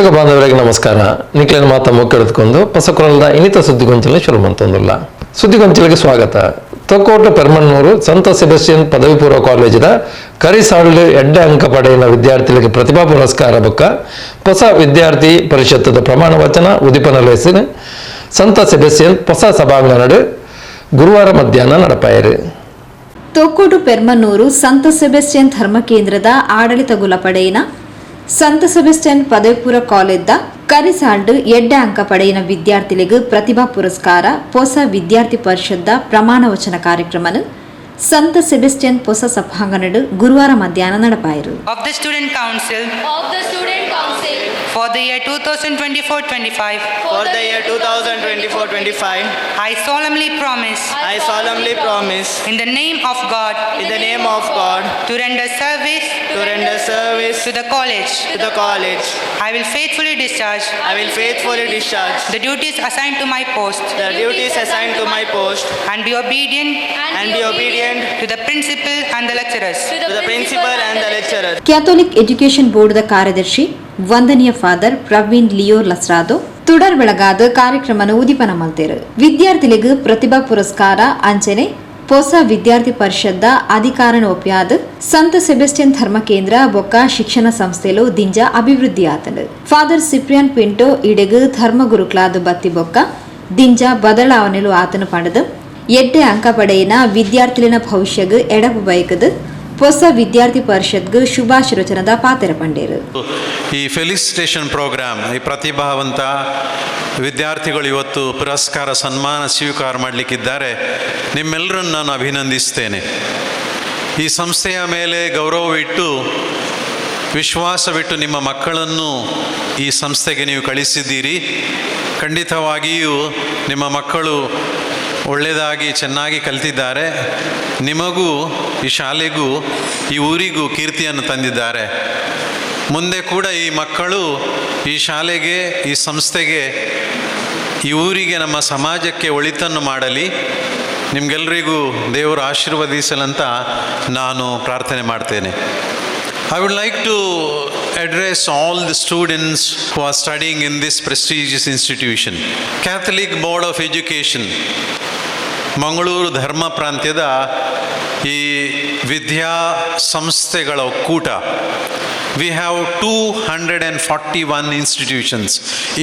ವೀಕ್ಷಕ ಬಾಂಧವರಿಗೆ ನಮಸ್ಕಾರ. ನಿಖಿಲನ ಮಾತ ಮುಕ್ಕೆಳೆದುಕೊಂಡು ಹೊಸಕೊರಲದ ಇನಿತ ಸುದ್ದಿಗೊಂಚಲ ಶುರು ಮಂತೊಂದುಲ್ಲ ಸುದ್ದಿಗೊಂಚಲಿಗೆ ಸ್ವಾಗತ. ತೊಕ್ಕೋಟ ಪೆರ್ಮಣ್ಣೂರು ಸಂತ ಸೆಬಸ್ಟಿಯನ್ ಪದವಿ ಪೂರ್ವ ಕಾಲೇಜಿನ ಕರಿಸಾಳು ಎಡ್ಡೆ ಅಂಕ ಪಡೆಯಿನ ವಿದ್ಯಾರ್ಥಿಗಳಿಗೆ ಪ್ರತಿಭಾ ಪುರಸ್ಕಾರ ಬೊಕ್ಕ ಹೊಸ ವಿದ್ಯಾರ್ಥಿ ಪರಿಷತ್ತದ ಪ್ರಮಾಣ ವಚನ ಉದಿಪನಲೆಸಿನ ಸಂತ ಸೆಬಸ್ಟಿಯನ್ ಹೊಸ ಸಭಾಂಗಣಡು ಗುರುವಾರ ಮಧ್ಯಾಹ್ನ ನಡಪಾಯರು. ತೊಕ್ಕೋಡು ಪೆರ್ಮನ್ನೂರು ಸಂತ ಸೆಬೆಸ್ಟಿಯನ್ ಧರ್ಮ ಕೇಂದ್ರದ ಆಡಳಿತ ಗುಲಪಡೆಯಿನ ಸಂತ ಸೆಬೆಸ್ಟಿಯನ್ ಪದವಿಪೂರ್ವ ಕಾಲೇಜ್ದ ಕರಿಸಾಲ್ಡ್ ಎಡ್ಡೆ ಅಂಕ ಪಡೆಯಿನ ವಿದ್ಯಾರ್ಥಿಗಳಿಗೆ ಪ್ರತಿಭಾ ಪುರಸ್ಕಾರ ಹೊಸ ವಿದ್ಯಾರ್ಥಿ ಪರಿಷತ್ದ ಪ್ರಮಾಣ ವಚನ ಕಾರ್ಯಕ್ರಮನು ಸಂತ ಸೆಬೆಸ್ಟಿಯನ್ ಹೊಸ ಸಭಾಂಗಣಡು ಗುರುವಾರ ಮಧ್ಯಾಹ್ನ ನಡಪಾಯರು of the Student Council. Of the Student Council. for the year 2024-25. For the year 2024-25, I solemnly promise I solemnly promise, in the name of God in the name of God, to render service to render service to the college. to the college. I will faithfully discharge I will faithfully discharge the duties assigned to my post the duties assigned to my post and be obedient and be obedient to the principal and the lecturers. to the principal and the lecturer. Catholic education ಬೋರ್ಡ್ದ ಕಾರ್ಯದರ್ಶಿ ವಂದನೀಯ father Praveen Leo Lasrado. ತುಡರ್ ಬೆಳಗಾದ ಕಾರ್ಯಕ್ರಮನ ಉದಿಪನ ಮಲ್ತೇರು. ವಿದ್ಯಾರ್ಥಿಗಳಿಗೆ ಪ್ರತಿಭಾ ಪುರಸ್ಕಾರ ಅಂಚನೆ ಹೊಸ ವಿದ್ಯಾರ್ಥಿ ಪರಿಷತ್ದ ಅಧಿಕಾರನ ಒಪ್ಪಿಯಾದ ಸಂತ ಸೆಬೆಸ್ಟಿಯನ್ ಧರ್ಮ ಕೇಂದ್ರ ಬೊಕ್ಕ ಶಿಕ್ಷಣ ಸಂಸ್ಥೆಲು ದಿಂಜ ಅಭಿವೃದ್ಧಿ ಆತನು ಫಾದರ್ ಸಿಪ್ರಿಯನ್ ಪಿಂಟೋ ಇಡೆಗು ಧರ್ಮ ಗುರುಕ್ಲಾದ ಬತ್ತಿ ಬೊಕ್ಕ ದಿಂಜ ಬದಲಾವಣೆಲು ಆತನು ಪಡೆದು. ಎಡ್ಡೆ ಅಂಕ ಪಡೆಯಿನ ವಿದ್ಯಾರ್ಥಿಲಿನ ಭವಿಷ್ಯಗ್ ಎಡಪು ಬಯಕದು ಹೊಸ ವಿದ್ಯಾರ್ಥಿ ಪರಿಷತ್ಗೆ ಶುಭಾಶೀರ್ವಚನದ ಪಾತೆರ ಪಂಡೇರು ಈ ಫೆಲಿಸಿಟೇಷನ್ ಪ್ರೋಗ್ರಾಮ್ ಈ ಪ್ರತಿಭಾವಂತ ವಿದ್ಯಾರ್ಥಿಗಳು ಇವತ್ತು ಪುರಸ್ಕಾರ, ಸನ್ಮಾನ, ಸ್ವೀಕಾರ ಮಾಡಲಿಕ್ಕಿದ್ದಾರೆ. ನಿಮ್ಮೆಲ್ಲರನ್ನು ನಾನು ಅಭಿನಂದಿಸ್ತೇನೆ. ಈ ಸಂಸ್ಥೆಯ ಮೇಲೆ ಗೌರವವಿಟ್ಟು ವಿಶ್ವಾಸವಿಟ್ಟು ನಿಮ್ಮ ಮಕ್ಕಳನ್ನು ಈ ಸಂಸ್ಥೆಗೆ ನೀವು ಕಳಿಸಿದ್ದೀರಿ. ಖಂಡಿತವಾಗಿಯೂ ನಿಮ್ಮ ಮಕ್ಕಳು ಒಳ್ಳೆಯದಾಗಿ ಚೆನ್ನಾಗಿ ಕಲಿತಿದ್ದಾರೆ. ನಿಮಗೂ, ಈ ಶಾಲೆಗೂ, ಈ ಊರಿಗೂ ಕೀರ್ತಿಯನ್ನು ತಂದಿದ್ದಾರೆ. ಮುಂದೆ ಕೂಡ ಈ ಮಕ್ಕಳು ಈ ಶಾಲೆಗೆ, ಈ ಸಂಸ್ಥೆಗೆ, ಈ ಊರಿಗೆ, ನಮ್ಮ ಸಮಾಜಕ್ಕೆ ಒಳಿತನ್ನು ಮಾಡಲಿ. ನಿಮಗೆಲ್ಲರಿಗೂ ದೇವರು ಆಶೀರ್ವದಿಸಲಂತ ನಾನು ಪ್ರಾರ್ಥನೆ ಮಾಡ್ತೇನೆ. I would like to address all the students who are studying in this prestigious institution. Catholic Board of Education, Mangaluru ಧರ್ಮ ಪ್ರಾಂತ್ಯದ ಈ ವಿದ್ಯಾ ಸಂಸ್ಥೆಗಳ ಒಕ್ಕೂಟ we have two hundred and forty one institutions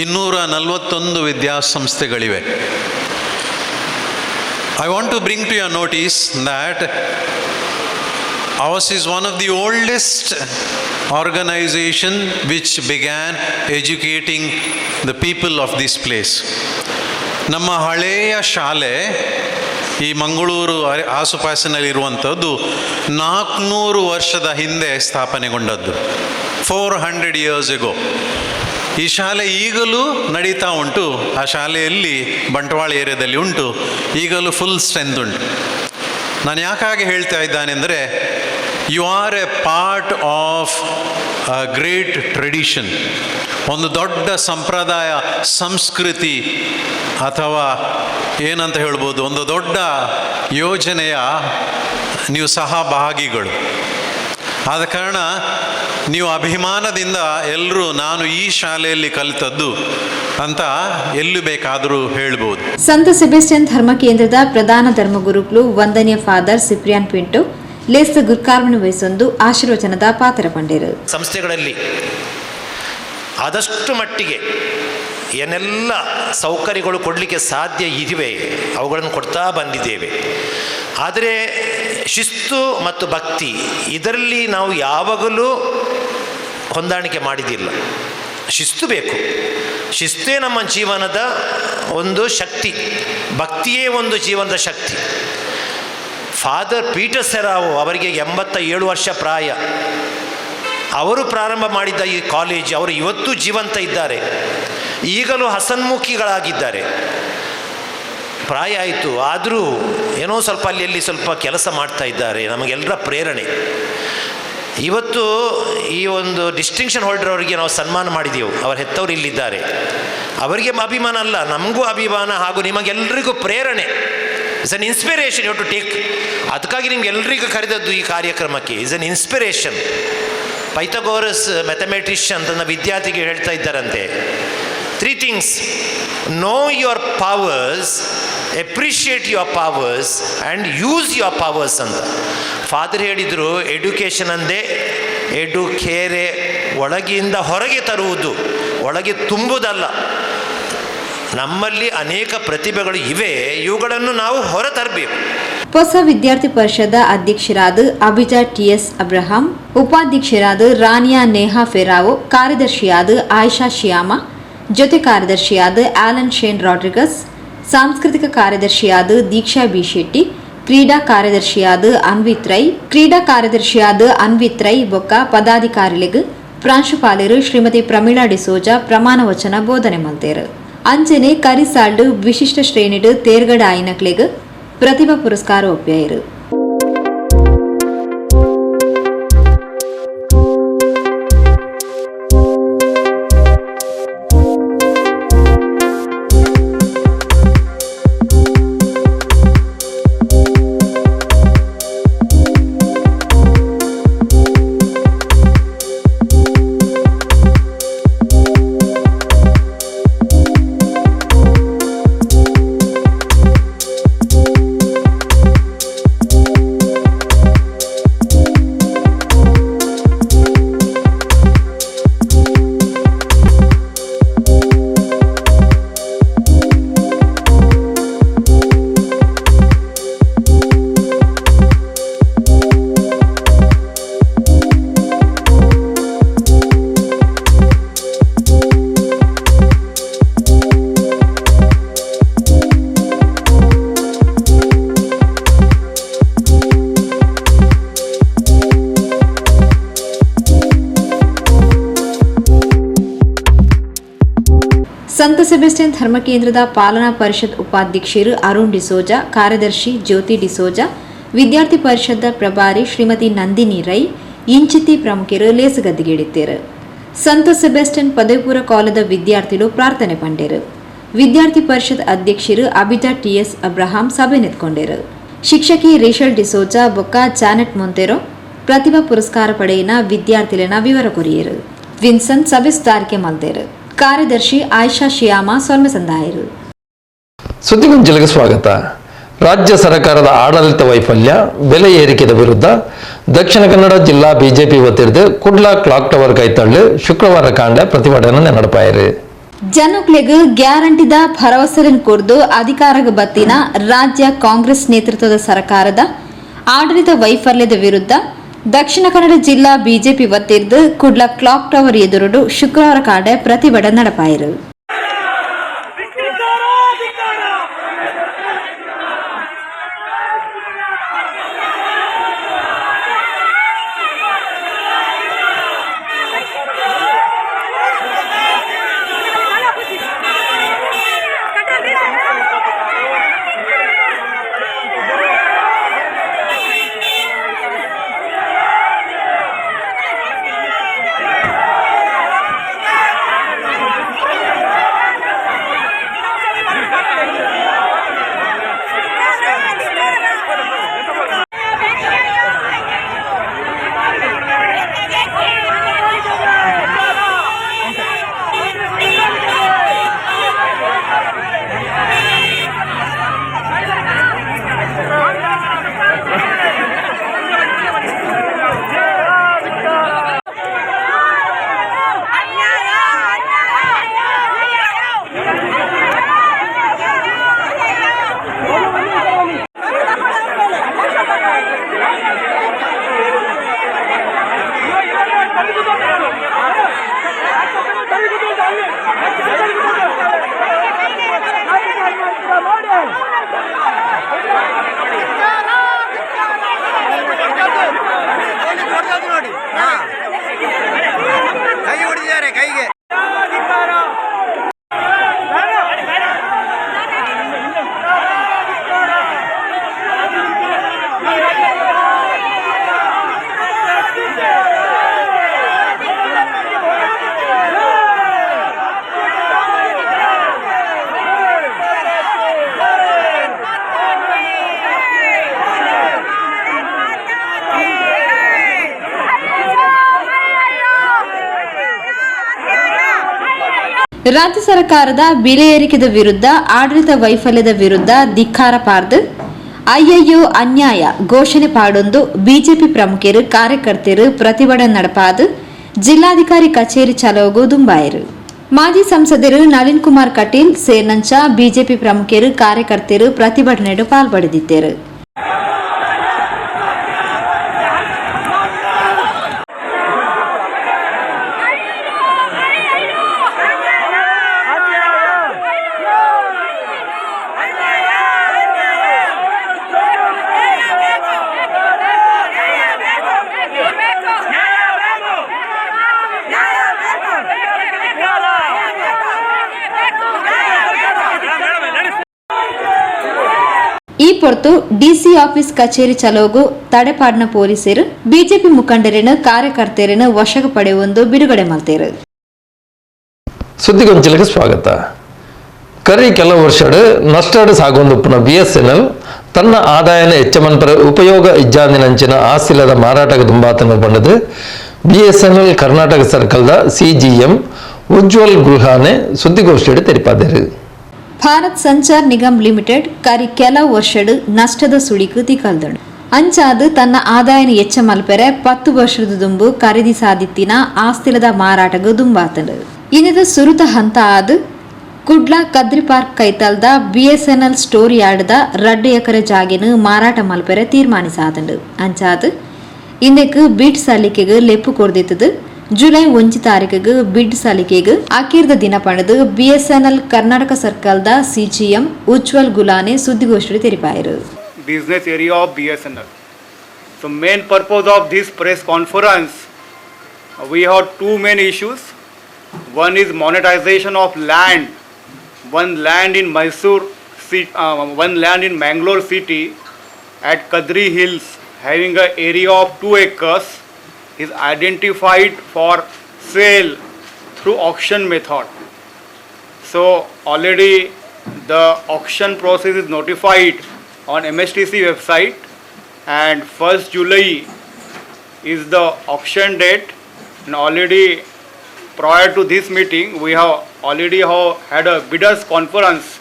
ಇನ್ನೂರ ನಲವತ್ತೊಂದು ವಿದ್ಯಾಸಂಸ್ಥೆಗಳಿವೆ I want to bring to your notice that Ours is one of the oldest organization which began educating the people of this place. ನಮ್ಮ ಹಳೆಯ ಶಾಲೆ ಈ ಮಂಗಳೂರು ಆಸುಪಾಸಿನಲ್ಲಿರುವಂಥದ್ದು ನಾಲ್ಕುನೂರು ವರ್ಷದ ಹಿಂದೆ ಸ್ಥಾಪನೆಗೊಂಡದ್ದು. ಫೋರ್ ಹಂಡ್ರೆಡ್ ಇಯರ್ಸ್ ಎಗೋ ಈ ಶಾಲೆ ಈಗಲೂ ನಡೀತಾ ಉಂಟು. ಆ ಶಾಲೆಯಲ್ಲಿ ಬಂಟ್ವಾಳ ಏರಿಯಾದಲ್ಲಿ ಉಂಟು. ಈಗಲೂ ಫುಲ್ ಸ್ಟ್ರೆಂತ್ ಉಂಟು. ನಾನು ಯಾಕಾಗಿ ಹೇಳ್ತಾ ಇದ್ದಾನೆಂದರೆ you are a part of great tradition ಒಂದು ದೊಡ್ಡ ಸಂಪ್ರದಾಯ, ಸಂಸ್ಕೃತಿ ಅಥವಾ ಏನಂತ ಹೇಳ್ಬೋದು, ಒಂದು ದೊಡ್ಡ ಯೋಜನೆಯ ನೀವು ಸಹಭಾಗಿಗಳು. ಆದ ಕಾರಣ ನೀವು ಅಭಿಮಾನದಿಂದ ಎಲ್ಲರೂ ನಾನು ಈ ಶಾಲೆಯಲ್ಲಿ ಕಲಿತದ್ದು ಅಂತ ಎಲ್ಲೂ ಬೇಕಾದರೂ ಹೇಳ್ಬೋದು. ಸಂತ ಸೆಬೆಸ್ಟಿಯನ್ ಧರ್ಮ ಕೇಂದ್ರದ ಪ್ರಧಾನ ಧರ್ಮಗುರುಗಳು, ವಂದನೀಯ ಫಾದರ್ ಸಿಪ್ರಿಯಾನ್ ಪಿಂಟೋ ಲೇಸ್ತ ಗುರ್ಕಾರ್ಮಣ ವಹಿಸೊಂದು ಆಶೀರ್ವಚನದ ಪಾತ್ರ ಪಂಡೇರು. ಸಂಸ್ಥೆಗಳಲ್ಲಿ ಆದಷ್ಟು ಮಟ್ಟಿಗೆ ಏನೆಲ್ಲ ಸೌಕರ್ಯಗಳು ಕೊಡಲಿಕ್ಕೆ ಸಾಧ್ಯ ಇವೆ ಅವುಗಳನ್ನು ಕೊಡ್ತಾ ಬಂದಿದ್ದೇವೆ. ಆದರೆ ಶಿಸ್ತು ಮತ್ತು ಭಕ್ತಿ ಇದರಲ್ಲಿ ನಾವು ಯಾವಾಗಲೂ ಹೊಂದಾಣಿಕೆ ಮಾಡಿದ್ದಿಲ್ಲ ಶಿಸ್ತು ಬೇಕು. ಶಿಸ್ತೇ ನಮ್ಮ ಜೀವನದ ಒಂದು ಶಕ್ತಿ, ಭಕ್ತಿಯೇ ಒಂದು ಜೀವನದ ಶಕ್ತಿ. ಫಾದರ್ ಪೀಟರ್ ಸೆರಾವು ಅವರಿಗೆ ಎಂಬತ್ತ ಏಳು ವರ್ಷ ಪ್ರಾಯ. ಅವರು ಪ್ರಾರಂಭ ಮಾಡಿದ್ದ ಈ ಕಾಲೇಜ್ ಅವರು ಇವತ್ತು ಜೀವಂತ ಇದ್ದಾರೆ. ಈಗಲೂ ಹಸನ್ಮುಖಿಗಳಾಗಿದ್ದಾರೆ. ಪ್ರಾಯ ಆಯಿತು, ಆದರೂ ಏನೋ ಸ್ವಲ್ಪ ಅಲ್ಲಿ ಸ್ವಲ್ಪ ಕೆಲಸ ಮಾಡ್ತಾ ಇದ್ದಾರೆ, ನಮಗೆಲ್ಲರ ಪ್ರೇರಣೆ. ಇವತ್ತು ಈ ಒಂದು ಡಿಸ್ಟಿಂಕ್ಷನ್ ಹೋಲ್ಡರ್ ಅವರಿಗೆ ನಾವು ಸನ್ಮಾನ ಮಾಡಿದೆವು, ಅವರ ಹೆತ್ತವರು ಇಲ್ಲಿದ್ದಾರೆ. ಅವರಿಗೆ ಅಭಿಮಾನ ಅಲ್ಲ, ನಮಗೂ ಅಭಿಮಾನ ಹಾಗೂ ನಿಮಗೆಲ್ಲರಿಗೂ ಪ್ರೇರಣೆ. Is an inspiration you to take ಅದಕ್ಕಾಗಿ ನಿಮ್ಗೆಲ್ಲರಿಗೂ ಕರೆದದ್ದು ಈ ಕಾರ್ಯಕ್ರಮಕ್ಕೆ. Is an inspiration Pythagoras mathematician ತನ್ನ ವಿದ್ಯಾರ್ಥಿಗೆ ಹೇಳ್ತಾ ಇದ್ದಾರಂತೆ. Three things know your powers appreciate your powers and use your powers ಅಂತ. ಫಾದರ್ ಹೇಳಿದರು ಎಡ್ಯುಕೇಷನ್ ಅಂದೇ ಎಡು ಕೇರೆ ಒಳಗಿಂದ ಹೊರಗೆ ತರುವುದು, ಒಳಗೆ ತುಂಬುವುದಲ್ಲ ನಮ್ಮಲ್ಲಿ ಅನೇಕ ಪ್ರತಿಭೆಗಳು ಇವೆ. ಇವುಗಳನ್ನು ನಾವು ಹೊರತರಬೇಕು. ಹೊಸ ವಿದ್ಯಾರ್ಥಿ ಪರಿಷದ ಅಧ್ಯಕ್ಷರಾದ ಅಭಿಜಾ ಟಿಎಸ್ ಅಬ್ರಹಾಂ, ಉಪಾಧ್ಯಕ್ಷರಾದ ರಾನಿಯಾ ನೇಹಾ ಫೆರಾವೋ, ಕಾರ್ಯದರ್ಶಿಯಾದ ಆಯಿಷಾ ಶಿಯಾಮ, ಜೊತೆ ಕಾರ್ಯದರ್ಶಿಯಾದ ಆಲನ್ ಶೇನ್ ರಾಡ್ರಿಗಸ್, ಸಾಂಸ್ಕೃತಿಕ ಕಾರ್ಯದರ್ಶಿಯಾದ ದೀಕ್ಷಾ ಬಿ ಶೆಟ್ಟಿ, ಕ್ರೀಡಾ ಕಾರ್ಯದರ್ಶಿಯಾದ ಅನ್ವಿತ್ ರೈ, ಕ್ರೀಡಾ ಕಾರ್ಯದರ್ಶಿಯಾದ ಅನ್ವಿತ್ ರೈ ಬೊಕ್ಕ ಪದಾಧಿಕಾರಿಗಳಿಗೆ ಪ್ರಾಂಶುಪಾಲರು ಶ್ರೀಮತಿ ಪ್ರಮೀಳಾ ಡಿಸೋಜಾ, ಪ್ರಮಾಣ ವಚನ ಬೋಧನೆ ಮಲ್ತೇರು ಅಂಚನೆ ಕರಿಸಾಲ್ಡು ವಿಶಿಷ್ಟ ಶ್ರೇಣಿಡು ತೇರ್ಗಡ ಆಯ್ನಕ್ಲೆಗ್ ಪ್ರತಿಭಾ ಪುರಸ್ಕಾರ ಒಪ್ಪ್ಯಾಯಿರು. ಧರ್ಮಕೇಂದ್ರದ ಪಾಲನಾ ಪರಿಷತ್ ಉಪಾಧ್ಯಕ್ಷರು ಅರುಣ್ ಡಿಸೋಜಾ, ಕಾರ್ಯದರ್ಶಿ ಜ್ಯೋತಿ ಡಿಸೋಜಾ, ವಿದ್ಯಾರ್ಥಿ ಪರಿಷತ್ ಪ್ರಭಾರಿ ಶ್ರೀಮತಿ ನಂದಿನಿ ರೈ, ಇಂಚಿತಿ ಪ್ರಮುಖರು ಲೇಸಗದ್ದಿಗಿಡಿತ್ತೇರು ಸಂತ ಸೆಬೆಸ್ಟನ್ ಪದವಿಪೂರ್ವ ಕಾಲದ ವಿದ್ಯಾರ್ಥಿಗಳು ಪ್ರಾರ್ಥನೆ ಪಂಡೇರು. ವಿದ್ಯಾರ್ಥಿ ಪರಿಷತ್ ಅಧ್ಯಕ್ಷರು ಅಬಿಜಾ ಟಿಎಸ್ ಅಬ್ರಹಾಂ ಸಭೆ ನಿಂತ್ಕೊಂಡೇರು. ಶಿಕ್ಷಕಿ ರೇಷಲ್ ಡಿಸೋಜಾ, ಬೊಕ್ಕ ಜಾನೆಟ್ ಮೊಂತೆರೋ ಪ್ರತಿಭಾ ಪುರಸ್ಕಾರ ಪಡೆಯಿನ ವಿದ್ಯಾರ್ಥಿಗಳನ್ನ ವಿವರ ಕೊರಿಯರು. ವಿನ್ಸನ್ ಸಭೆ ಸುಧಾರಿಕೆ ಮಲ್ತೇರು. ಕಾರ್ಯದರ್ಶಿ ಆಯಿಷಾ ಶಿಯಾಮ ಸೊಲ್ಮೆ ಸಂದಾಯರು. ಸುದ್ದಿಗೊಂಚಲಿಗೆ ಸ್ವಾಗತ. ರಾಜ್ಯ ಸರ್ಕಾರದ ಆಡಳಿತ ವೈಫಲ್ಯ ಬೆಲೆ ಏರಿಕೆದ ವಿರುದ್ಧ ದಕ್ಷಿಣ ಕನ್ನಡ ಜಿಲ್ಲಾ ಬಿಜೆಪಿ ಒತ್ತಿರದ ಕುಡ್ಲಾ ಕ್ಲಾಕ್ ಟವರ್ ಕೈತಳ್ಳು ಶುಕ್ರವಾರ ಕಾಂಡ ಪ್ರತಿಭಟನೆ ನಡೆಪಾಯಿರು ಜನಕ್ಲೆಗ್ ಗ್ಯಾರಂಟಿದ ಭರವಸೆಯನ್ನು ಕುರಿದು ಅಧಿಕಾರಕ್ಕೆ ಬತ್ತಿನ ರಾಜ್ಯ ಕಾಂಗ್ರೆಸ್ ನೇತೃತ್ವದ ಸರ್ಕಾರದ ಆಡಳಿತ ವೈಫಲ್ಯದ ವಿರುದ್ಧ ದಕ್ಷಿಣ ಕನ್ನಡ ಜಿಲ್ಲಾ ಬಿಜೆಪಿ ವತ್ತಿರ್ದು ಕುಡ್ಲ ಕ್ಲಾಕ್ ಟವರ್ ಎದುರುಡು ಶುಕ್ರವಾರ ಕಾಡೆ ಪ್ರತಿಭಟನೆ ನಡೆಪಾಯಿರು. 二十个多小时。ರಾಜ್ಯ ಸರ್ಕಾರದ ಬೆಲೆ ಏರಿಕೆದ ವಿರುದ್ಧ ಆಡಳಿತ ವೈಫಲ್ಯದ ವಿರುದ್ಧ ಧಿಕ್ಕಾರ ಪಾರ್ದು ಅಯ್ಯಯ್ಯೋ ಅನ್ಯಾಯ ಘೋಷಣೆ ಪಾಡೊಂದು ಬಿಜೆಪಿ ಪ್ರಮುಖರು ಕಾರ್ಯಕರ್ತರು ಪ್ರತಿಭಟನೆ ನಡಪಾದು ಜಿಲ್ಲಾಧಿಕಾರಿ ಕಚೇರಿ ಚಲೋಗು ದುಂಬಾಯರು. ಮಾಜಿ ಸಂಸದರು ನಳಿನ್ ಕುಮಾರ್ ಕಟೀಲ್ ಸೇರ್ನಂಚ ಬಿಜೆಪಿ ಪ್ರಮುಖರು ಕಾರ್ಯಕರ್ತರು ಪ್ರತಿಭಟನೆಡು ಪಾಲ್ಪಡೆದಿದ್ದರು. ಪೊರ್ತು ಡಿಸಿ ಆಫೀಸ್ ಕಚೇರಿ ಚಲೋಗು ತಡೆಪಾಡಿನ ಪೊಲೀಸರು, ಬಿಜೆಪಿ ಮುಖಂಡರಿನ, ಕಾರ್ಯಕರ್ತರಿನ ವಶಕ್ಕೆ ಪಡೆಯುವಂದು ಬಿಡುಗಡೆ ಮಾಡ್ತಾರೆ. ಸುದ್ದಿಗೊಂಚಲಿಗೆ ಸ್ವಾಗತ. ಕರಿ ಕೆಲವು ವರ್ಷಡ್ ನಷ್ಟಡ್ ಸಾಗೊಂದುಪ್ಪುನ ಬಿ ಎಸ್ ಎನ್ ಎಲ್ ತನ್ನ ಆದಾಯನ ಹೆಚ್ಚಮನ್ಪರ ಉಪಯೋಗ ಇಜ್ಜಾಂದಿನಂಚಿನ ಆಸ್ತಿಲದ ಮಾರಾಟಕ್ಕೆ ದುಂಬಾತನ ಬಂಡದು B S N L Karnataka ಸರ್ಕಲ್ದ C G M, Ujwal ಗೃಹಾನೆ ಸುದ್ದಿಗೋಷ್ಠಿಯಲ್ಲಿ ತೆರಿಪಾದರು. ಭಾರತ್ ಸಂಚಾರ್ ನಿಗಮ್ ಲಿಮಿಟೆಡ್ ಕರಿ ಕೆಲ ವರ್ಷಡ್ ನಷ್ಟದ ಸುಳಿಕು ತಿಕಲ್ದಡು ಅಂಚಾದು ತನ್ನ ಆದಾಯನ ಹೆಚ್ಚ ಮಲ್ಪೆರೆ ಪತ್ತು ವರ್ಷದ ದುಂಬು ಖರೀದಿ ಸಾದಿತ್ತಿನ ಆಸ್ತಿಲದ ಮಾರಾಟಗ ದುಂಬಾತಂಡು ಇನ್ನಿದ ಸುರುತ ಹಂತ ಆದು ಕುಡ್ಲಾ ಕದ್ರಿ ಪಾರ್ಕ್ ಕೈತಲ್ದ ಬಿಎಸ್ಎನ್ಎಲ್ ಸ್ಟೋರ್ ಯಾರ್ಡ್ದ ರಡ್ಡು ಎಕರೆ ಜಾಗಿನ ಮಾರಾಟ ಮಲ್ಪೆರೆ ತೀರ್ಮಾನಿಸಾದಂಡು ಅಂಚಾದು ಇಂದಕ್ಕೆ ಬೀಟ್ ಸಲ್ಲಿಕೆಗೆ ಲೆಪ್ಪು ಕೊಡ್ದಿತ್ತದು. ಜುಲೈ ಒಂದು ತಾರೀಕಿಗೆ ಬಿಡ್ ಸಲಿಕೆಗೆ ಆಕೀರ್ದ ದಿನ ಪಡೆದು ಬಿಎಸ್ಎನ್ಎಲ್ ಕರ್ನಾಟಕ ಸರ್ಕಾರದ ಸಿಜಿಎಂ ಉಜ್ವಲ್ ಗುಲಾನೆ ಸುದ್ದಿಗೋಷ್ಠಿ ತೆರಿಪಾಯರು business area of BSNL so main purpose of this press conference we have two main issues one is monetisation of land one land in Mysore see one land in Mangalore city at Kadri hills having a area of two acres is identified for sale through auction method. So already the auction process is notified on MSTC website and 1st July is the auction date and already prior to this meeting we have already have had a bidders conference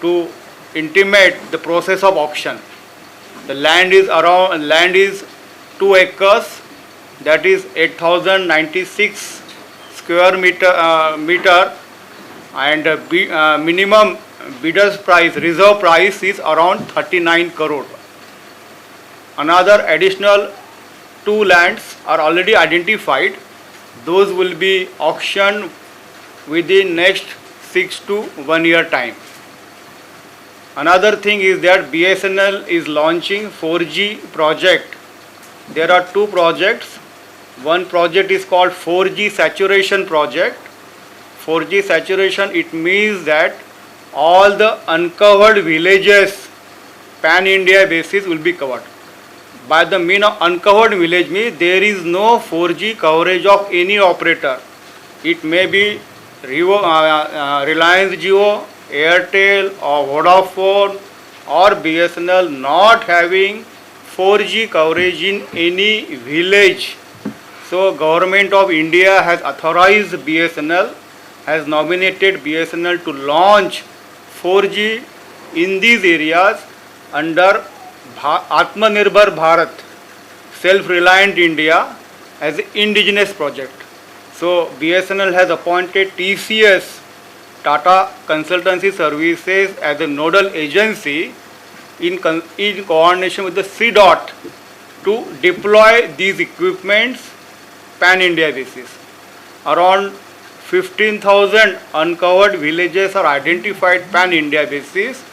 to intimate the process of auction. The land is around land is 2 acres that is 8096 square meter uh, meter and uh, uh, minimum bidder's price, reserve price is around 39 crore. Another additional two lands are already identified. Those will be auctioned within next six to one year time. Another thing is that BSNL is launching 4G project. There are two projects. One project is called 4G saturation project. 4G saturation, it means that all the uncovered villages pan India basis will be covered. By the mean of uncovered village means there is no 4G coverage of any operator. It may be Revo, uh, uh, Reliance Jio, Airtel or Vodafone or BSNL not having 4G coverage in any village. So government of India has authorized BSNL, has nominated BSNL to launch 4G in these areas under Bha- Atmanirbhar Bharat, self-reliant India as an indigenous project. So BSNL has appointed TCS, Tata Consultancy Services as a nodal agency in, in coordination with the CDOT to deploy these equipments pan-India basis. Around 15,000 uncovered villages are identified pan-India basis.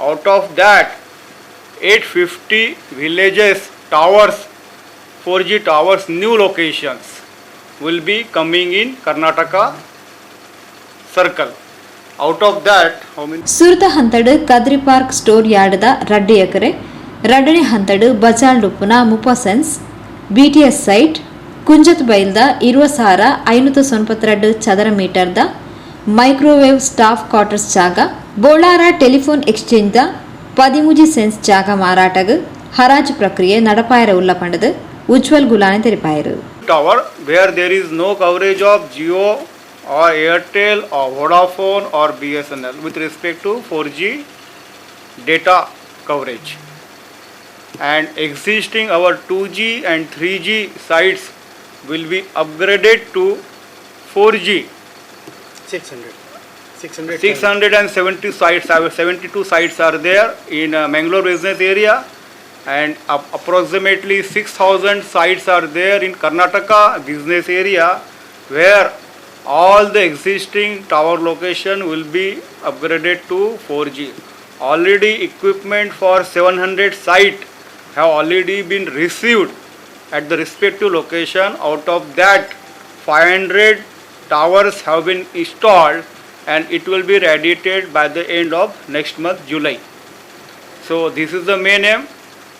Out of that, 850 villages, towers, 4G towers, new locations will be coming in Karnataka circle. That, how many? ಸುರತ ಹಂತಡು Kadri park store ಯಾರ್ಡ್ದ ರಡ್ಡು ಎಕರೆ ರಡ್ಡನೇ ಹಂತಡು ಬಜಾಳ್ ಡುಪ್ಪುನ ಮುಪ್ಪ cents BTS site ಕುಂಜತ್ ಬೈಲ್ದ ಇರುವ ಸಾರ ಐನೂತ್ತು ಸೊನ್ಪತ್ತೆರಡು ಚದರ ಮೀಟರ್ದ ಮೈಕ್ರೋವೇವ್ ಸ್ಟಾಫ್ ಕ್ವಾರ್ಟರ್ಸ್ ಜಾಗ, ಬೋಳಾರ ಟೆಲಿಫೋನ್ ಎಕ್ಸ್ಚೇಂಜ್ದ ಪದಿಮುಜಿ ಸೆನ್ಸ್ ಜಾಗ ಮಾರಾಟಗ, ಹರಾಜ್ ಪ್ರಕ್ರಿಯೆ ನಡಪಾಯರ ಉಲ್ಲ ಪಂಡದ, ಉಜ್ವಲ್ ಗುಲಾನೆ ತೆರಿಪಾಯರು. Tower where there is no coverage of Jio or Airtel or Vodafone or B S N L with respect to four G data coverage and existing our two G and three G sites will be upgraded to 4G 600. 600. 670 sites, are- 72 sites are there in uh, Mangalore business area and ap- approximately 6,000 sites are there in Karnataka business area where all the existing tower location will be upgraded to 4G. Already equipment for 700 site have already been received at the respective location. Out of that, 500 towers have been installed and it will be radiated by the end of next month, July. So this is the main aim.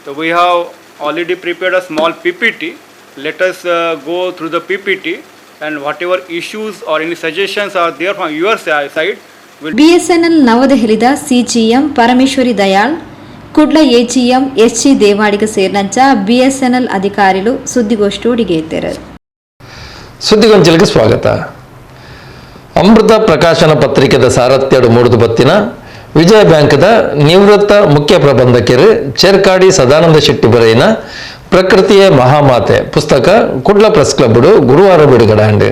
So we have already prepared a small PPT. Let us uh, go through the PPT and whatever issues or any suggestions are there from your side. Will BSNL ನವದೆಹಲಿದ CGM Parameshwari Dayal. కుడ్ల AGM SG దేవాడిగ సేర్నంచ BSNL అధికారులు ಸುದ್ದಿಗೋಷ್ಠಿ ಉಡಿಗೇತೆರು ಸುದ್ದಿಗೊಂಚಲಿಗೆ ಸ್ವಾಗತ ಅಮೃತ ಪ್ರಕಾಶನ ಪತ್ರಿಕೆದ ಸಾರಥ್ಯಡು ಮೂಡಿದು ಬತ್ತಿನ ವಿಜಯ ಬ್ಯಾಂಕ್ದ ನಿವೃತ್ತ ಮುಖ್ಯ ಪ್ರಬಂಧಕರು ಚೇರ್ಕಾಡಿ ಸದಾನಂದ ಶೆಟ್ಟಿ ಬರೆಯಿನ ಪ್ರಕೃತಿಯೇ ಮಹಾಮಾತೆ ಪುಸ್ತಕ Kudla press ಕ್ಲಬ್ಡು ಗುರುವಾರ ಬಿಡುಗಡೆ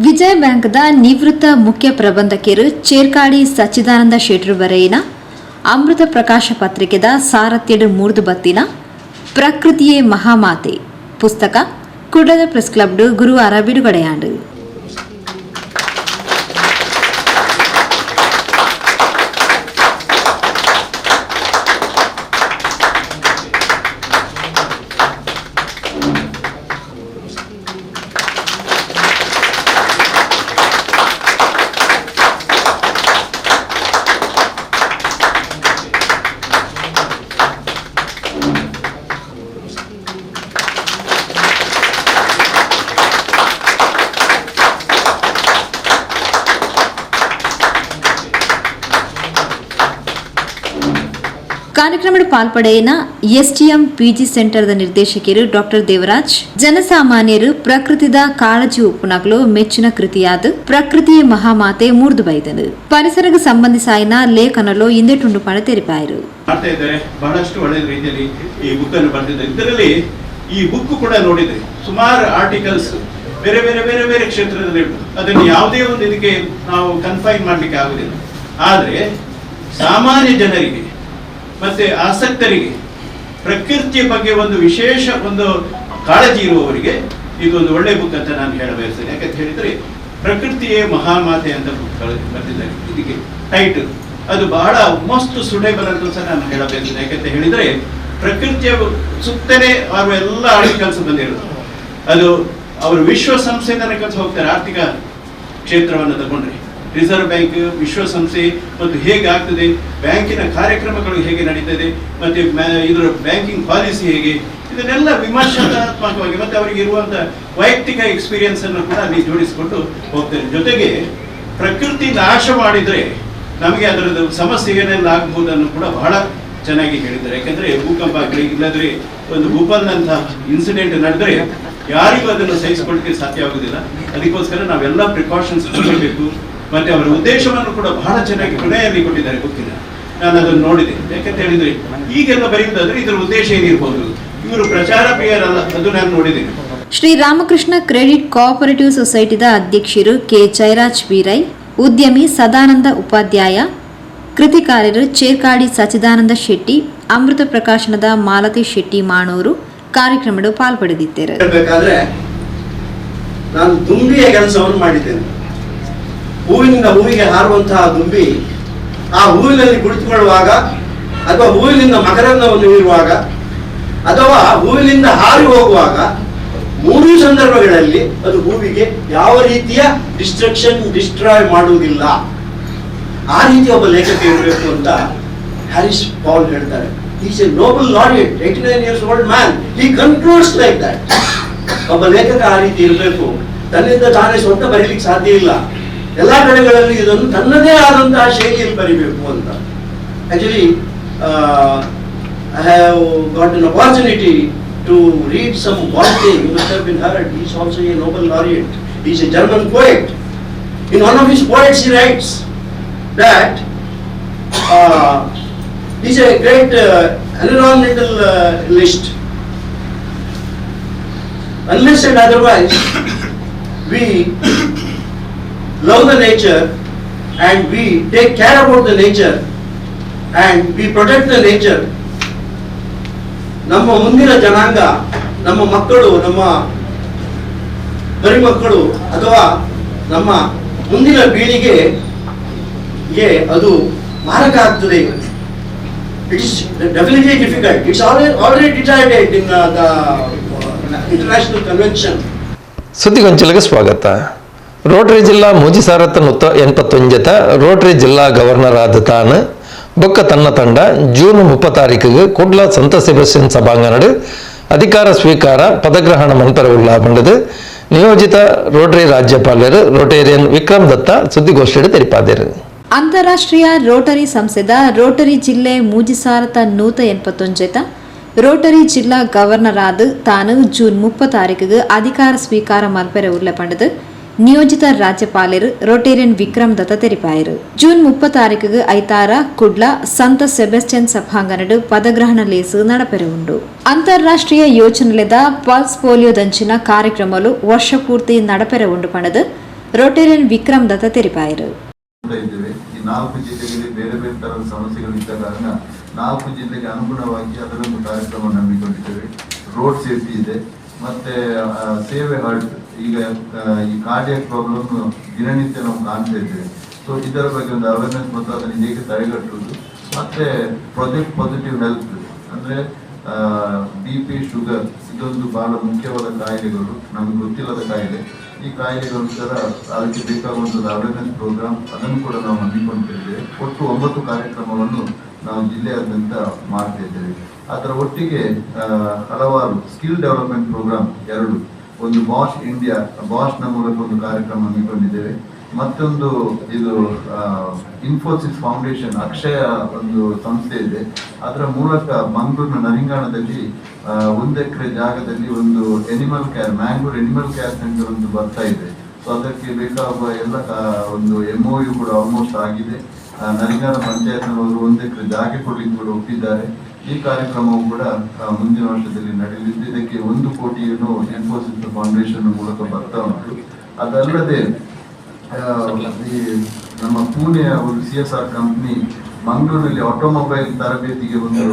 ವಿಜಯ ಬ್ಯಾಂಕ್ದ ನಿವೃತ್ತ ಮುಖ್ಯ ಪ್ರಬಂಧಕರು ಚೇರ್ಕಾಡಿ ಸಚ್ಚಿದಾನಂದ ಶೆಟ್ರು ಬರೆಯಿನ ಅಮೃತ ಪ್ರಕಾಶ ಪತ್ರಿಕೆದ ಸಾರಥ್ಯಡು ಮೂರ್ದು ಬತ್ತಿನ ಪ್ರಕೃತಿಯೇ ಮಹಾಮಾತೆ. ಪುಸ್ತಕ ಕುಡದ ಪ್ರೆಸ್ ಕ್ಲಬ್ಡು ಗುರುವಾರ ಬಿಡುಗಡೆಯಾಂಡು ಕಾರ್ಯಕ್ರಮದ ಪಾಲ್ಪಡೆಯನ್ನ ಎಸ್ಟಿಎಂ ಪಿಜಿ ಸೆಂಟರ್ದ ನಿರ್ದೇಶಕರು ಡಾಕ್ಟರ್ ದೇವರಾಜ್, ಜನಸಾಮಾನ್ಯರು ಪ್ರಕೃತಿದ ಕಾಳಜಿ ಉಪ್ಪುನಕಲು ಮೆಚ್ಚಿನ ಕೃತಿಯಾದ ಪ್ರಕೃತಿಯ ಮಹಾಮಾತೆ ಮೂರ್ದು ಬೈದನು ಪರಿಸರಕ್ಕೆ ಸಂಬಂಧಿಸಾಯಿನ ಲೇಖನలో ಹಿಂದೆಟುಂಡು ಪಣ ತೆರಿಪಾಯರು. ಮಾಡ್ತಾ ಇದ್ದಾರೆ. ಬಹಳಷ್ಟು ಒಳ್ಳೆ ರೀತಿಯಲ್ಲಿ ಈ ಬುಕ್ ಅನ್ನು ಬರೆದಿದ್ದಾರೆ. ಇದರಲ್ಲಿ ಈ ಬುಕ್ ಕೂಡ ನೋಡಿದ್ರೆ ಸುಮಾರು ಆರ್ಟಿಕಲ್ಸ್ ಬೇರೆ ಬೇರೆ ಬೇರೆ ಬೇರೆ ಕ್ಷೇತ್ರದಲ್ಲಿ ಅದನ್ನು ಯಾವುದೇ ಒಂದು ಇದಕ್ಕೆ ನಾವು ಕನ್ಫೈನ್ ಮಾಡ್ಲಿಕ್ಕೆ ಆಗುದಿಲ್ಲ ಆದ್ರೆ ಸಾಮಾನ್ಯ ಜನರಿಗೆ ಮತ್ತೆ ಆಸಕ್ತರಿಗೆ ಪ್ರಕೃತಿಯ ಬಗ್ಗೆ ಒಂದು ವಿಶೇಷ ಒಂದು ಕಾಳಜಿ ಇರುವವರಿಗೆ ಇದೊಂದು ಒಳ್ಳೆ ಬುಕ್ ಅಂತ ನಾನು ಹೇಳಬಯಸ್ತೇನೆ ಯಾಕಂತ ಹೇಳಿದ್ರೆ ಪ್ರಕೃತಿಯೇ ಮಹಾಮಾತೆ ಅಂತ ಬುಕ್ ಬರೆದಿದ್ದಾರೆ. ಇದಕ್ಕೆ ಟೈಟ್ ಅದು ಬಹಳ ಮೋಸ್ಟ್ ಸುಟೇಬಲ್ ಅಂತ ಸಹ ನಾನು ಹೇಳಬಯಸ್ತೇನೆ ಯಾಕಂತ ಹೇಳಿದ್ರೆ ಪ್ರಕೃತಿಯ ಸುತ್ತಲೇ ಅವರು ಎಲ್ಲ ಆರ್ಟಿಕಲ್ಸ್ ಬಂದಿರೋದು ಅದು ಅವರು ವಿಶ್ವಸಂಸ್ಥೆ ತನಕ ಹೋಗ್ತಾರೆ ಆರ್ಥಿಕ ಕ್ಷೇತ್ರವನ್ನು ತಗೊಂಡ್ರೆ. ರಿಸರ್ವ್ ಬ್ಯಾಂಕ್ ವಿಶ್ವಸಂಸ್ಥೆ ಮತ್ತು ಹೇಗೆ ಆಗ್ತದೆ ಬ್ಯಾಂಕಿನ ಕಾರ್ಯಕ್ರಮಗಳು ಹೇಗೆ ನಡೀತದೆ? ಮತ್ತೆ ಇದರ ಬ್ಯಾಂಕಿಂಗ್ ಪಾಲಿಸಿ ಹೇಗೆ? ಇದನ್ನೆಲ್ಲ ವಿಮರ್ಶಾತ್ಮಕವಾಗಿ ಮತ್ತೆ ಅವರಿಗೆ ಇರುವಂತ ವೈಯಕ್ತಿಕ ಎಕ್ಸ್ಪೀರಿಯನ್ಸ್ ಅನ್ನು ಕೂಡ ಅಲ್ಲಿ ಜೋಡಿಸಿಕೊಂಡು ಹೋಗ್ತೇನೆ. ಜೊತೆಗೆ ಪ್ರಕೃತಿ ನಾಶ ಮಾಡಿದ್ರೆ ನಮಗೆ ಅದರದ್ದು ಸಮಸ್ಯೆ ಏನೆಲ್ಲ ಆಗ್ಬಹುದನ್ನು ಕೂಡ ಬಹಳ ಚೆನ್ನಾಗಿ ಹೇಳಿದ್ದಾರೆ. ಯಾಕಂದ್ರೆ ಭೂಕಂಪ ಆಗಲಿ, ಇಲ್ಲದ್ರೆ ಒಂದು ಭೂಪಾಲ್ನಂತ ಇನ್ಸಿಡೆಂಟ್ ನಡೆದ್ರೆ ಯಾರಿಗೂ ಅದನ್ನು ಸಹಿಸಿಕೊಳ್ಳಿಕ್ಕೆ ಸಾಧ್ಯ ಆಗುದಿಲ್ಲ ಅದಕ್ಕೋಸ್ಕರ ನಾವೆಲ್ಲ ಪ್ರಿಕಾಷನ್ಸ್ ತಗೊಳ್ಬೇಕು. ಮತ್ತೆ ಅವರ ಉದ್ದೇಶವನ್ನು ಕೂಡ ಬಹಳ ಚೆನ್ನಾಗಿ ಕೊನೆಯಲ್ಲಿ ಕೊಟ್ಟಿದ್ದಾರೆ ಗೊತ್ತಿಲ್ಲ. ನಾನು ಅದನ್ನು ನೋಡಿದೆ. ಯಾಕಂತ ಹೇಳಿದ್ರೆ ಈಗೆಲ್ಲ ಬರೆಯುವುದಾದ್ರೆ ಇದರ ಉದ್ದೇಶ ಏನಿರ್ಬೋದು? ಇವರು ಪ್ರಚಾರ ಪ್ರಿಯರಲ್ಲ ಅದು ನಾನು ನೋಡಿದ್ದೇನೆ ಶ್ರೀ ರಾಮಕೃಷ್ಣ ಕ್ರೆಡಿಟ್ ಕೋಆಪರೇಟಿವ್ ಸೊಸೈಟಿದ ಅಧ್ಯಕ್ಷರು ಕೆ. ಜಯರಾಜ್ ಬೀರೈ ಉದ್ಯಮಿ ಸದಾನಂದ ಉಪಾಧ್ಯಾಯ ಕೃತಿಕಾರರು ಚೇರ್ಕಾಡಿ ಸಚಿದಾನಂದ ಶೆಟ್ಟಿ ಅಮೃತ ಪ್ರಕಾಶನದ ಮಾಲತಿ ಶೆಟ್ಟಿ ಮಾಣೂರು ಕಾರ್ಯಕ್ರಮದ ಪಾಲ್ಪಡೆದಿದ್ದಾರೆ. ನಾನು ದುಂಬಿಯ ಕೆಲಸವನ್ನು ಮಾಡಿದ್ದೇನೆ. ಹೂವಿನಿಂದ ಹೂವಿಗೆ ಹಾರುವಂತಹ ದುಂಬಿ ಆ ಹೂವಿನಲ್ಲಿ ಕುಳಿತುಕೊಳ್ಳುವಾಗ ಅಥವಾ ಹೂವಿನಿಂದ ಮಕರಂದವನ್ನು ಹೀರುವಾಗ ಅಥವಾ ಹೂವಿನಿಂದ ಹಾರಿ ಹೋಗುವಾಗ ಮೂರು ಸಂದರ್ಭಗಳಲ್ಲಿ ಅದು ಹೂವಿಗೆ ಯಾವ ರೀತಿಯ ಡಿಸ್ಟ್ರಕ್ಷನ್, ಡಿಸ್ಟ್ರಾಯ್ ಮಾಡುವುದಿಲ್ಲ. ಆ ರೀತಿ ಒಬ್ಬ ಲೇಖಕ ಇರಬೇಕು ಅಂತ ಹ್ಯಾರಿಸ್ ಪಾಲ್ ಹೇಳ್ತಾರೆ. Is a Nobel laureate eighty nine years old man he controls like that ಒಬ್ಬ ಲೇಖಕ ಆ ರೀತಿ ಇರಬೇಕು. ತನ್ನಿಂದ ತಾನೇ ಸ್ವಂತ ಬರೀಲಿಕ್ಕೆ ಸಾಧ್ಯ ಇಲ್ಲ. ಎಲ್ಲಾ ಕಡೆಗಳಲ್ಲಿ ಇದನ್ನು ತನ್ನದೇ ಆದಂತಹ ಶೈಲಿಯಲ್ಲಿ ಬರಿಬೇಕು ಅಂತ. Actually I have got an opportunity to read some Voltaire you must have been heard is also a Nobel laureate is a German poet In one of his poets, he writes that uh, he's a great uh, environmental uh, Unless and otherwise, we love the nature and we take care about the nature and we protect the nature. ನಮ್ಮ ಮುಂದಿನ ಜನಾಂಗ, ನಮ್ಮ ಮಕ್ಕಳು ನಮ್ಮ ಮಕ್ಕಳು ಅಥವಾ ನಮ್ಮ ಮುಂದಿನ ಪೀಳಿಗೆ ಗೆ ಅದು ಮಾರಕ ಆಗ್ತದೆ. It's definitely difficult it's already decided in the international convention ಸುದ್ದಿಗೊಂಚಲಿಗೆ ಸ್ವಾಗತ. ರೋಟರಿ ಜಿಲ್ಲಾ ಮೂಜಿಸಾರತ್ತ ನುತ್ತ ಎಂಪತ್ತೊಂಜತ ರೋಟರಿ ಜಿಲ್ಲಾ ಗವರ್ನರ್ ಆದ ತಾನು ಬೊಕ್ಕ ತನ್ನ ತಂಡ ಜೂನ್ ಮುಪ್ಪ ತಾರೀಕಿಗೆ ಕುಡ್ಲ ಸಂತ ಸೆಬಸ್ಟಿಯನ್ ಸಭಾಂಗಣಡು ಅಧಿಕಾರ ಸ್ವೀಕಾರ ಪದಗ್ರಹಣ ಮಂತರ ಉಳ್ಳಾಗೊಂಡದು ನಿಯೋಜಿತ ರೋಟರಿ ರಾಜ್ಯಪಾಲರು ರೋಟೇರಿಯನ್ ವಿಕ್ರಮ್ ದತ್ತ ಸುದ್ದಿಗೋಷ್ಠಿಯಲ್ಲಿ ತೆರಿಪಾದರು ಅಂತಾರಾಷ್ಟ್ರೀಯ ರೋಟರಿ ಸಂಸದ ರೋಟರಿ ಜಿಲ್ಲೆ ಮೂಜಿಸಾರತ ನೂತ ಎನ್ಪತ್ತೊಂಜೆತ ರೋಟರಿ ಜಿಲ್ಲಾ ಗವರ್ನರ್ ಆದ ತಾನು ಜೂನ್ ಮುಪ್ಪ ತಾರೀಕಿಗೆ ಅಧಿಕಾರ ಸ್ವೀಕಾರ ಮಲ್ಪೆರೆ ಉರ್ಲೆ ನಿಯೋಜಿತ ರಾಜ್ಯಪಾಲರು ರೋಟೇರಿಯನ್ ವಿಕ್ರಮ್ ದತ್ತ ತೆರಿಪಾಯರು. ಜೂನ್ ಮುಪ್ಪ ತಾರೀಕು ಐತಾರ ಕುಡ್ಲ ಸಂತ ಸೆಬೆಸ್ಟಿಯನ್ ಸಭಾಂಗಣಡು ಪದಗ್ರಹಣ ಲೇಸು ನಡಪೆರೆ ಉಂಡು ಅಂತಾರಾಷ್ಟ್ರೀಯ ಯೋಜನೆಲೆದ ಪಲ್ಸ್ ಪೋಲಿಯೋ ದಂಚಿನ ಕಾರ್ಯಕ್ರಮಲು ವರ್ಷ ಪೂರ್ತಿ ನಡಪೆರೆ ಉಂಡು ಪಣದು ರೋಟೇರಿಯನ್ ವಿಕ್ರಮ್ ದತ್ತ ತೆರಿಪಾಯರು. ನಾಲ್ಕು ಜಿಲ್ಲೆಗಳಲ್ಲಿ ಬೇರೆ ಬೇರೆ ತರದ ಸಮಸ್ಯೆಗಳು ಇದ್ದ ಕಾರಣ ನಾಲ್ಕು ಜಿಲ್ಲೆಗೆ ಅನುಗುಣವಾಗಿ ಅದರೊಂದು ಕಾರ್ಯಕ್ರಮ ಹಮ್ಮಿಕೊಂಡಿದ್ದೇವೆ. ರೋಡ್ ಸೇಫ್ಟಿ ಇದೆ. ಮತ್ತೆ ಸೇವೆ ಹಾರ್ಟ್ ಈಗ ಈ ಕಾರ್ಡಿಯಕ್ ಪ್ರಾಬ್ಲಮ್ ದಿನನಿತ್ಯ ನಾವು ಕಾಣ್ತಾ ಇದ್ದೇವೆ ಸೊ ಇದರ ಬಗ್ಗೆ ಒಂದು ಅವೇರ್ನೆಸ್ ಮತ್ತು ಅದನ್ನು ಹೇಗೆ ತಡೆಗಟ್ಟುವುದು ಮತ್ತೆ ಪ್ರಾಜೆಕ್ಟ್ ಪಾಸಿಟಿವ್ ಹೆಲ್ತ್ ಅಂದ್ರೆ ಬಿ ಪಿ ಶುಗರ್ ಇದೊಂದು ಬಹಳ ಮುಖ್ಯವಾದ ಕಾಯಿಲೆಗಳು, ನಮಗೆ ಗೊತ್ತಿಲ್ಲದ ಕಾಯಿಲೆ. ಈ ಕಾಯಿಲೆಗೋಸ್ಕರ ಅದಕ್ಕೆ ಬೇಕಾಗುವಂತಹ ಅವೇರ್ನೆಸ್ ಪ್ರೋಗ್ರಾಮ್ ಅದನ್ನು ಕೂಡ ನಾವು ಹಮ್ಮಿಕೊಂಡಿದ್ದೇವೆ ಒಟ್ಟು ಒಂಬತ್ತು ಕಾರ್ಯಕ್ರಮವನ್ನು ನಾವು ಜಿಲ್ಲೆಯಾದ್ಯಂತ ಮಾಡ್ತಾ ಇದ್ದೇವೆ. ಅದರ ಒಟ್ಟಿಗೆ ಹಲವಾರು ಸ್ಕಿಲ್ ಡೆವಲಪ್ಮೆಂಟ್ ಪ್ರೋಗ್ರಾಮ್ ಎರಡು. ಒಂದು ಬಾಷ್ ಇಂಡಿಯಾ ಬಾಷ್ನ ಮೂಲಕ ಒಂದು ಕಾರ್ಯಕ್ರಮ ಹಮ್ಮಿಕೊಂಡಿದ್ದೇವೆ. ಮತ್ತೊಂದು ಇದು ಇನ್ಫೋಸಿಸ್ ಫೌಂಡೇಶನ್ ಅಕ್ಷಯ ಒಂದು ಸಂಸ್ಥೆ ಇದೆ. ಅದರ ಮೂಲಕ ಮಂಗಳೂರಿನ ನರಿಂಗಾಣದಲ್ಲಿ ಒಂದು ಎಕರೆ ಜಾಗದಲ್ಲಿ ಒಂದು animal care Mangalore animal care centre ಒಂದು ಬರ್ತಾ ಇದೆ. ಸೊ ಅದಕ್ಕೆ ಬೇಕಾಗುವ ಎಲ್ಲ ಒಂದು ಎಂ ಯು ಕೂಡ ಆಲ್ಮೋಸ್ಟ್ ಆಗಿದೆ. ನರಿಂಗಾಣ ಪಂಚಾಯತ್ನವರು ಒಂದು ಎಕರೆ ಜಾಗ ಕೊಡ್ಲಿಕ್ಕೆ ಕೂಡ ಒಪ್ಪಿದ್ದಾರೆ. ಈ ಕಾರ್ಯಕ್ರಮವು ಕೂಡ ಮುಂದಿನ ವರ್ಷದಲ್ಲಿ ನಡೆಯಲಿದ್ದು, ಇದಕ್ಕೆ ಒಂದು ಕೋಟಿಯನ್ನು ಇನ್ಫೋಸಿಸ್ ಫೌಂಡೇಶನ್ ಮೂಲಕ ಬರ್ತಾ ಉಂಟು. ಅದಲ್ಲದೆ ಈ ನಮ್ಮ ಪುಣೆಯ ಒಂದು ಸಿ ಎಸ್ ಆರ್ ಕಂಪ್ನಿ ಮಂಗಳೂರಿನಲ್ಲಿ ಆಟೋಮೊಬೈಲ್ ತರಬೇತಿಗೆ ಒಂದು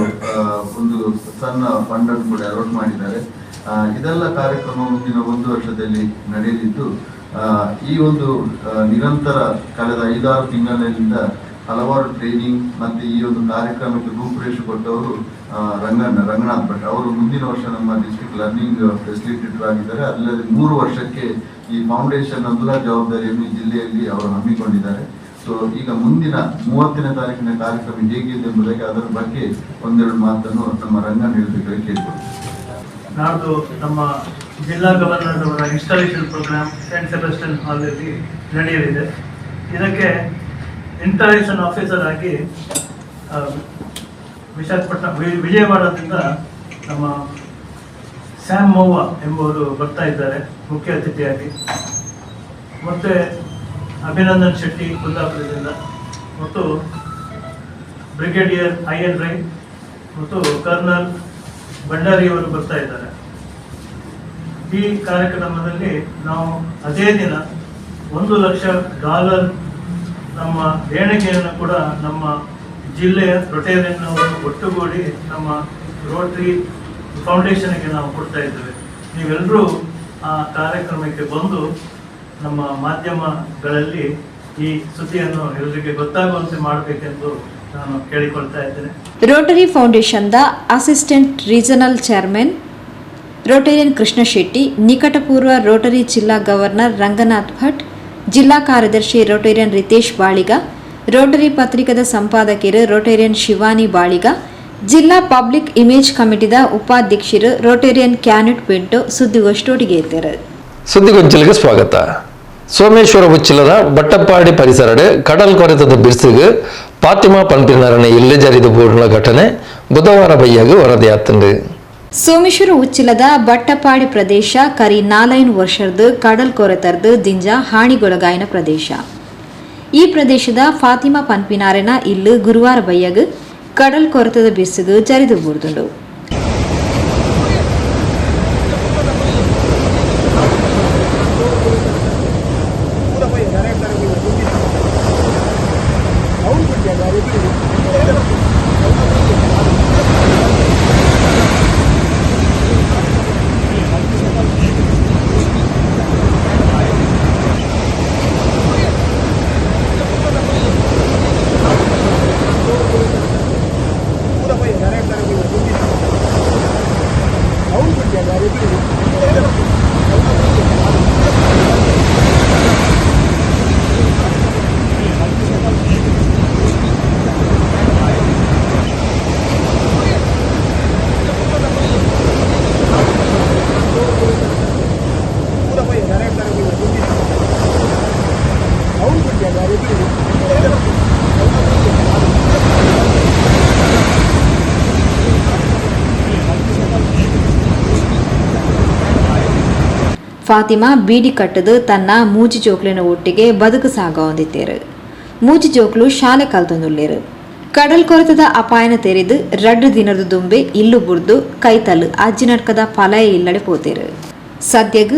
ಒಂದು ಸಣ್ಣ ಫಂಡ್ ಅನ್ನು ಕೂಡ ಅಲಾಟ್ ಮಾಡಿದ್ದಾರೆ. ಇದೆಲ್ಲ ಕಾರ್ಯಕ್ರಮ ಮುಂದಿನ ಒಂದು ವರ್ಷದಲ್ಲಿ ನಡೆಯಲಿದ್ದು ಈ ಒಂದು ನಿರಂತರ ಕಳೆದ ಐದಾರು ತಿಂಗಳಿನಿಂದ ಹಲವಾರು ಟ್ರೈನಿಂಗ್ ಮತ್ತೆ ಈ ಒಂದು ಕಾರ್ಯಕ್ರಮಕ್ಕೆ ರೂಪುರೇಷ ಕೊಟ್ಟವರು ರಂಗಣ್ಣ, ರಂಗನಾಥ್ ಭಟ್. ಅವರು ಮುಂದಿನ ವರ್ಷ ನಮ್ಮ ಡಿಸ್ಟ್ರಿಕ್ಟ್ ಲರ್ನಿಂಗ್ ಫೆಸಿಲಿಟೇಟರ್ ಆಗಿದ್ದಾರೆ. ಅಲ್ಲದೆ ಮೂರು ವರ್ಷಕ್ಕೆ ಈ ಫೌಂಡೇಶನ್ ಎಲ್ಲ ಜವಾಬ್ದಾರಿಯನ್ನು ಜಿಲ್ಲೆಯಲ್ಲಿ ಅವರು ಹಮ್ಮಿಕೊಂಡಿದ್ದಾರೆ. ಸೊ ಈಗ ಮುಂದಿನ ಮೂವತ್ತನೇ ತಾರೀಕಿನ ಕಾರ್ಯಕ್ರಮ ಹೇಗಿದೆ ಎಂಬುದಕ್ಕೆ ಅದರ ಬಗ್ಗೆ ಒಂದೆರಡು ಮಾತನ್ನು ನಮ್ಮ ರಂಗನ್ ಹೇಳಿದ್ರೆ ಕೇಳ್ಬೋದು ನಾಡ್ದು ನಮ್ಮ ಜಿಲ್ಲಾ ಗವರ್ನರ್ ಅವರ ಇನ್ಸ್ಟಾಲೇಷನ್ ಪ್ರೋಗ್ರಾಮ್ ಸೆಂಟ್ ಸೆಬಸ್ಟನ್ ಹಾಲಲ್ಲಿ ನಡೆಯಲಿದೆ. ಇದಕ್ಕೆ ಇನ್ಸ್ಟಾಲೇಷನ್ ಆಫೀಸರ್ ಆಗಿ ವಿಶಾಖಪಟ್ಟಣ ವಿಜಯವಾಡದಿಂದ ನಮ್ಮ ಸ್ಯಾಮ್ ಮೌವ ಎಂಬುವರು ಬರ್ತಾ ಇದ್ದಾರೆ, ಮುಖ್ಯ ಅತಿಥಿಯಾಗಿ. ಮತ್ತೆ ಅಭಿನಂದನ್ ಶೆಟ್ಟಿ ಕುಂದಾಪುರದಿಂದ, ಮತ್ತು ಬ್ರಿಗೇಡಿಯರ್ ಐ ಎನ್ ರೈ, ಮತ್ತು ಕರ್ನಲ್ ಭಂಡಾರಿಯವರು ಬರ್ತಾ ಇದ್ದಾರೆ. ಈ ಕಾರ್ಯಕ್ರಮದಲ್ಲಿ ನಾವು ಅದೇ ದಿನ ಒಂದು ಲಕ್ಷ ಡಾಲರ್ ನಮ್ಮ ದೇಣಿಗೆಯನ್ನು ಕೂಡ ನಮ್ಮ ಜಿಲ್ಲೆಯ ರೊಟೇರಿಯನ್ನು ಒಟ್ಟುಗೂಡಿ ನಮ್ಮ ರೋಟರಿ ಫೌಂಡೇಶನ್ಗೆ ನಾವು ಕೊಡ್ತಾ ಇದ್ದೇವೆ. ನೀವೆಲ್ಲರೂ ಆ ಕಾರ್ಯಕ್ರಮಕ್ಕೆ ಬಂದು ನಮ್ಮ ಮಾಧ್ಯಮಗಳಲ್ಲಿ ಈ ಸುದ್ದಿಯನ್ನು ಎಲ್ಲರಿಗೆ ಗೊತ್ತಾಗುವಂತೆ ಮಾಡಬೇಕೆಂದು ನಾನು ಕೇಳಿಕೊಳ್ತಾ ಇದ್ದೇನೆ. Rotary ಫೌಂಡೇಶನ್ದ assistant regional chairman Rotarian Krishna Shetty, ನಿಕಟಪೂರ್ವ Rotary ಜಿಲ್ಲಾ ಗವರ್ನರ್ ರಂಗನಾಥ್ ಭಟ್ ಜಿಲ್ಲಾ ಕಾರ್ಯದರ್ಶಿ ರೋಟೇರಿಯನ್ ರಿತೇಶ್ ಬಾಳಿಗ, ರೋಟರಿ ಪತ್ರಿಕದ ಸಂಪಾದಕಿಯರು ರೋಟೇರಿಯನ್ ಶಿವಾನಿ ಬಾಳಿಗ, ಜಿಲ್ಲಾ ಪಬ್ಲಿಕ್ ಇಮೇಜ್ ಕಮಿಟಿದ ಉಪಾಧ್ಯಕ್ಷರು ರೋಟೇರಿಯನ್ ಕ್ಯಾನೆಟ್ ಪಿಂಟು ಸುದ್ದಿಗೋಷ್ಠಿಗೆ ಸುದ್ದಿಗೊಂಚಲಿಗೆ ಸ್ವಾಗತ. ಸೋಮೇಶ್ವರ ಉಚ್ಚಿಲದ ಬಟ್ಟಪ್ಪಾಡಿ ಪರಿಸರಡ್ ಕಡಲ್ ಕೊರೆತದ ಬಿರ್ಸಿಗೆ ಪಾತಿಮಾ ಪಂಪಿನರನೆ ಇಲ್ಲೆ ಜರಿದು ಪೂರ್ಣ ಘಟನೆ ಬುಧವಾರ ಬೈಯಾಗಿ ವರದಿಯಾತಂಡು ಸೋಮೇಶ್ವರ ಉಚ್ಚಿಲದ ಬಟ್ಟಪಾಡಿ ಪ್ರದೇಶ ಕರಿ ನಾಲೈನ್ ವರ್ಷದ ಕಡಲ್ ಕೊರೆತರ್ದು ದಿಂಜ ಹಾಣಿಗೊಳಗಾಯಿನ ಪ್ರದೇಶ. ಈ ಪ್ರದೇಶದ ಫಾತಿಮಾ ಪನ್ಪಿನಾರೆನ ಇಲ್ಲು ಗುರುವಾರ ಬಯ್ಯಗ್ ಕಡಲ್ ಕೊರೆತದ ಬಿಸಿಗು ಜರಿದು ಬೂರ್ದುಂಡು. ಫಾತಿಮಾ ಬೀಡಿ ಕಟ್ಟದು ತನ್ನ ಮೂಜಿ ಜೋಕ್ಲಿನ ಒಟ್ಟಿಗೆ ಬದುಕು ಸಾಗ ಹೊಂದಿತ್ತೇರು ಮೂಜಿ ಜೋಕ್ಲು ಶಾಲೆ ಕಲ್ತೊಂದುಳ್ಳೇರು ಕಡಲ್ ಕೊರೆತದ ಅಪಾಯನ ತೆರೆದು ರಡ್ಡು ದಿನದ ದುಂಬೆ ಇಲ್ಲು ಬುರ್ದು ಕೈತಲ್ಲು ಅಜ್ಜಿನಡ್ಕದ ಫಲಯ ಇಲ್ಲಡೆ ಪೋತೇರು. ಸದ್ಯಗ್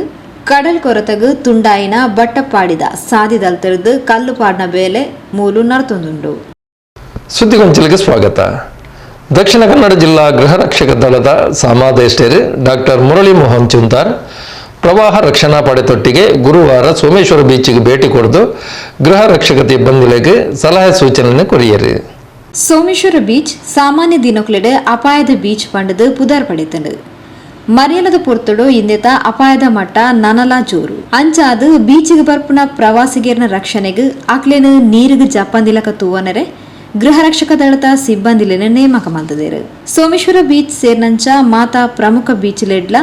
ಕಡಲ್ ಕೊರತಗು ತುಂಡಾಯಿನ ಬಟ್ಟಪಾಡಿದ ಸಾದಿದಲ್ ತೆರೆದು ಕಲ್ಲು ಪಾಡ್ನ ಬೇಲೆ ಮೂಲು ನರ್ತೊಂದುಂಡು. ಸುದ್ದಿಗೊಂಚಲಿಗೆ ಸ್ವಾಗತ. ದಕ್ಷಿಣ ಕನ್ನಡ ಜಿಲ್ಲಾ ಗೃಹ ರಕ್ಷಕ ದಳದ ಸಾಮಾದೇಷ್ಟರು ಡಾಕ್ಟರ್ ಮುರಳಿ ಮೋಹನ್ ಚುಂತಾರ್ ಪ್ರವಾಹ ರಕ್ಷಣಾ ಪಡೆತೊಟ್ಟಿಗೆ ಗುರುವಾರ ಸೋಮೇಶ್ವರ ಬೀಚ್ಗೆ ಭೇಟಿ ಕೊಡದು ಗೃಹ ರಕ್ಷಕ ಸಿಬ್ಬಂದಿಗಳಿಗೆ ಸಲಹೆ ಸೂಚನೆ ಕೊರಿಯರಿ. ಸೋಮೇಶ್ವರ ಬೀಚ್ ಸಾಮಾನ್ಯ ದಿನಕ್ಲೆಡೆ ಅಪಾಯದ ಬೀಚ್ ಪಂಡದು ಪುದರ್ ಪಡಿತಂಡು. ಮರಿಯಲದ ಪೊರ್ತುಡು ಇಂದೆತ ಅಪಾಯದ ಮಟ್ಟ ನನಲ ಜೋರು. ಅಂಚಾದು ಬೀಚಿಗೆ ಬರ್ಪುನ ಪ್ರವಾಸಿಗೇರ್ನ ರಕ್ಷಣೆಗೆ ಅಕ್ಲೇನ ನೀರಿಗೆ ಜಪ್ಪಂದಿಲಕ ತೂವನರೆ ಗೃಹ ರಕ್ಷಕ ದಳದ ಸಿಬ್ಬಂದಿಲಿನ ನೇಮಕ ಮಂತದೇರು ಸೋಮೇಶ್ವರ ಬೀಚ್ ಸೇರ್ನಂಚ ಮಾತಾ ಪ್ರಮುಖ ಬೀಚ್ ಲೆಡ್ಲ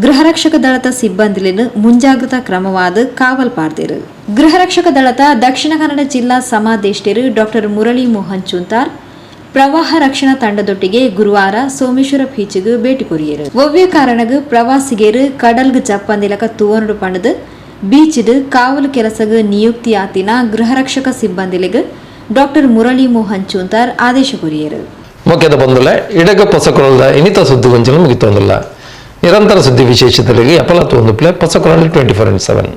ಗೃಹ ರಕ್ಷಕ ದಳದ ಸಿಬ್ಬಂದಿಲಿನ ಮುಂಜಾಗ್ರತಾ ಕ್ರಮವಾದ ಕಾವಲ್ ಪಾರ್ದಿರು. ಗೃಹರಕ್ಷಕ ದಳದ ದಕ್ಷಿಣ ಕನ್ನಡ ಜಿಲ್ಲಾ ಸಮಾದೇಷ್ಟಿರು ಡಾಕ್ಟರ್ ಮುರಳಿ ಮೋಹನ್ ಚುಂತಾರ್, ಪ್ರವಾಹ ರಕ್ಷಣಾ ತಂಡದೊಟ್ಟಿಗೆ ಗುರುವಾರ ಸೋಮೇಶ್ವರ ಬೀಚ್ಗೆ ಭೇಟಿ ಕೊರಿಯರು. ಒವ್ಯ ಕಾರಣಗ್ ಪ್ರವಾಸಿಗರು ಕಡಲ್ಗ್ ಜಪ್ಪಂದಿಲಕ ತೂವನಡು ಪಣದು ಬೀಚ್ಡ್ ಕಾವಲು ಕೆಲಸಗ ನಿಯುಕ್ತಿ ಆತಿನ ಗೃಹ ರಕ್ಷಕ ಸಿಬ್ಬಂದಿಲಿಗೆ ಡಾಕ್ಟರ್ ಮುರಳಿ ಮೋಹನ್ ಚೂಂತಾರ್ ಆದೇಶ ಕೊರಿಯರು. ಮುಖ್ಯದ ಬಂದಲ್ಲ, ಇಡಗ ಪೊಸಕೊಳದ ಇನಿತ ಮುಗಿತೊಂದಿಲ್ಲ. ನಿರಂತರ ಸುದ್ದಿ ವಿಶೇಷತೆಗಳಿಗೆ ಅಪಲತ್ತು ಒಂದು ಪ್ಲೇ ಪೊಸಕೊಳಲ್ಲಿ ಟ್ವೆಂಟಿ ಫೋರ್ ಇಂಟ್ ಸೆವೆನ್